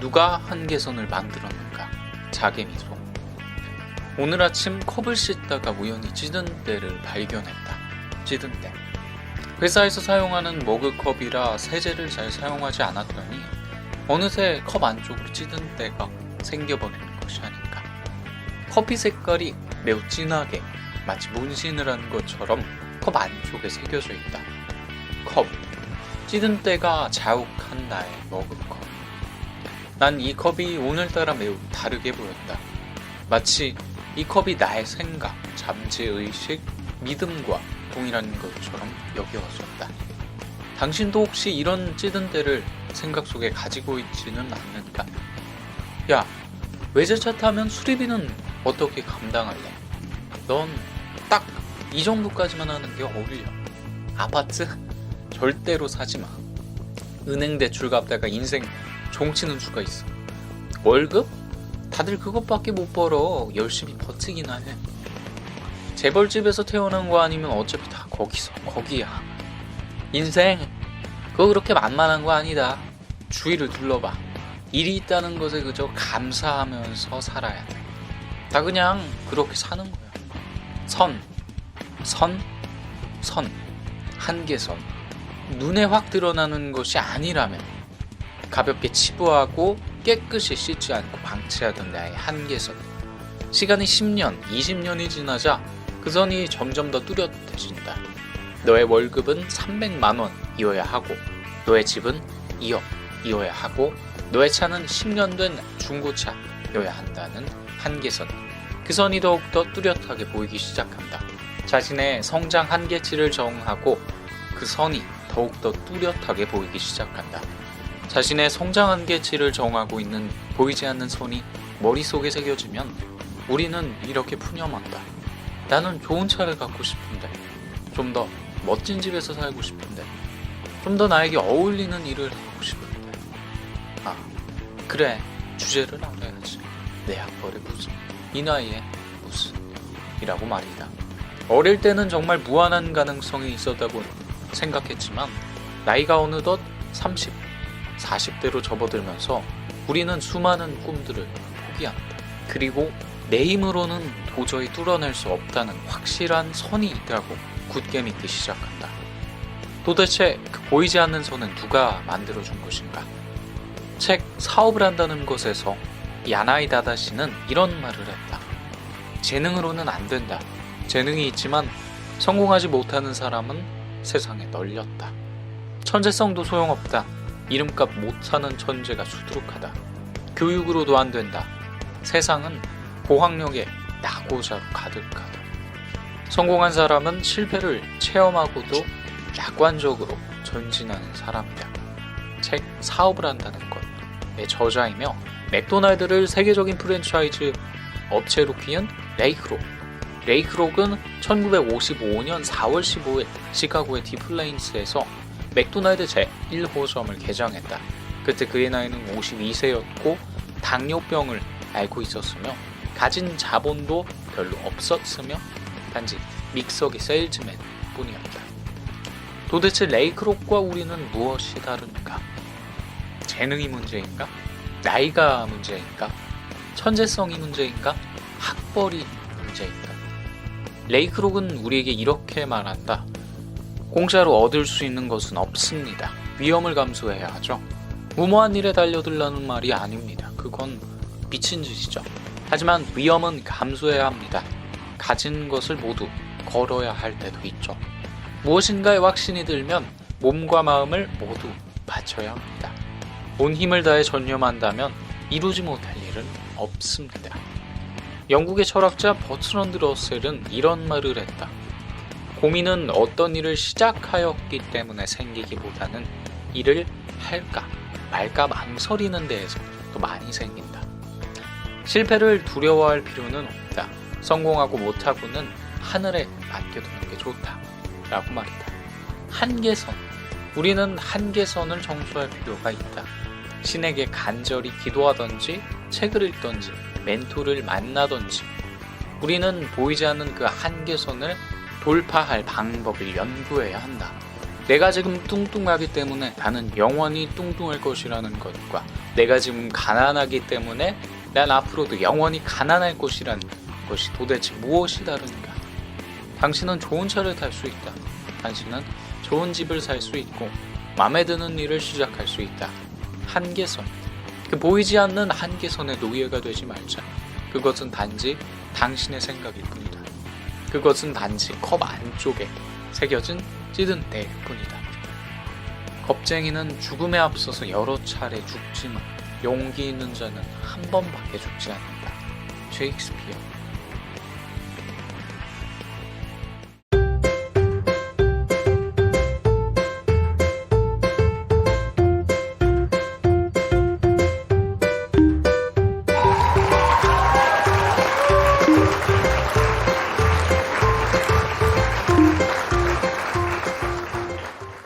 누가 한계선을 만들었는가? 자개 미소. 오늘 아침 컵을 씻다가 우연히 찌든 때를 발견했다. 찌든 때. 회사에서 사용하는 머그컵이라 세제를 잘 사용하지 않았더니 어느새 컵 안쪽으로 찌든 때가 생겨버리는 것이 아닌가. 커피 색깔이 매우 진하게 마치 문신을 한 것처럼 컵 안쪽에 새겨져 있다. 컵. 찌든 때가 자욱한 나의 머그컵. 난 이 컵이 오늘따라 매우 다르게 보였다. 마치 이 컵이 나의 생각, 잠재의식, 믿음과 동일한 것처럼 여겨졌다. 당신도 혹시 이런 찌든 때를 생각 속에 가지고 있지는 않는가? 야, 외제차 타면 수리비는 어떻게 감당할래? 넌 딱 이 정도까지만 하는 게 어울려. 아파트? 절대로 사지 마. 은행 대출 갚다가 인생 종치는 수가 있어. 월급? 다들 그것밖에 못 벌어. 열심히 버티기나 해. 재벌집에서 태어난 거 아니면 어차피 다 거기서 거기야. 인생 그거 그렇게 만만한 거 아니다. 주위를 둘러봐. 일이 있다는 것에 그저 감사하면서 살아야 돼. 다 그냥 그렇게 사는 거야. 선, 선, 선, 한계선. 눈에 확 드러나는 것이 아니라면 가볍게 치부하고 깨끗이 씻지 않고 방치하던 나의 한계선. 시간이 10년, 20년이 지나자 그 선이 점점 더 뚜렷해진다. 너의 월급은 300만 원 이어야 하고, 너의 집은 2억 이어야 하고, 너의 차는 10년 된 중고차여야 한다는 한계선. 그 선이 더욱더 뚜렷하게 보이기 시작한다. 자신의 성장 한계치를 정하고 그 선이 더욱더 뚜렷하게 보이기 시작한다. 자신의 성장 한계치를 정하고 있는 보이지 않는 선이 머릿속에 새겨지면 우리는 이렇게 푸념한다. 나는 좋은 차를 갖고 싶은데, 좀 더 멋진 집에서 살고 싶은데, 좀 더 나에게 어울리는 일을 하고 싶은데. 아, 그래. 주제를 알아야지. 내 학벌에 무슨, 이 나이에 무슨, 이라고 말이다. 어릴 때는 정말 무한한 가능성이 있었다고 생각했지만, 나이가 어느덧 30, 40대로 접어들면서 우리는 수많은 꿈들을 포기한다. 그리고 내 힘으로는 도저히 뚫어낼 수 없다는 확실한 선이 있다고 굳게 믿기 시작한다. 도대체 그 보이지 않는 선은 누가 만들어준 것인가? 책 사업을 한다는 것에서 야나이 다다시는 이런 말을 했다. 재능으로는 안 된다. 재능이 있지만 성공하지 못하는 사람은 세상에 널렸다. 천재성도 소용없다. 이름값 못하는 천재가 수두룩하다. 교육으로도 안 된다. 세상은 고학력에 낙오자로 가득하다. 성공한 사람은 실패를 체험하고도 낙관적으로 전진하는 사람이다. 책 사업을 한다는 것의 저자이며 맥도날드를 세계적인 프랜차이즈 업체로 키운 레이크록. 레이크록은 1955년 4월 15일 시카고의 디플레인스에서 맥도날드 제1호점을 개장했다. 그때 그의 나이는 52세였고 당뇨병을 앓고 있었으며 가진 자본도 별로 없었으며 단지 믹서기 세일즈맨 뿐이었다. 도대체 레이크록과 우리는 무엇이 다른가? 재능이 문제인가? 나이가 문제인가? 천재성이 문제인가? 학벌이 문제인가? 레이크록은 우리에게 이렇게 말한다. 공짜로 얻을 수 있는 것은 없습니다. 위험을 감수해야 하죠. 무모한 일에 달려들라는 말이 아닙니다. 그건 미친 짓이죠. 하지만 위험은 감수해야 합니다. 가진 것을 모두 걸어야 할 때도 있죠. 무엇인가에 확신이 들면 몸과 마음을 모두 바쳐야 합니다. 온 힘을 다해 전념한다면 이루지 못할 일은 없습니다. 영국의 철학자 버트런드 러셀은 이런 말을 했다. 고민은 어떤 일을 시작하였기 때문에 생기기보다는 일을 할까 말까 망설이는 데에서 더 많이 생긴다. 실패를 두려워할 필요는 없다. 성공하고 못하고는 하늘에 맡겨두는 게 좋다. 라고 말이다. 한계선. 우리는 한계선을 정수할 필요가 있다. 신에게 간절히 기도하던지, 책을 읽던지, 멘토를 만나던지, 우리는 보이지 않는 그 한계선을 돌파할 방법을 연구해야 한다. 내가 지금 뚱뚱하기 때문에 나는 영원히 뚱뚱할 것이라는 것과 내가 지금 가난하기 때문에 난 앞으로도 영원히 가난할 것이라는 것이 도대체 무엇이 다른가? 당신은 좋은 차를 탈 수 있다. 당신은 좋은 집을 살 수 있고 마음에 드는 일을 시작할 수 있다. 한계선. 그 보이지 않는 한계선의 노예가 되지 말자. 그것은 단지 당신의 생각일 뿐이다. 그것은 단지 컵 안쪽에 새겨진 찌든 때일 뿐이다. 겁쟁이는 죽음에 앞서서 여러 차례 죽지만 용기 있는 자는 한 번밖에 죽지 않는다. 셰익스피어.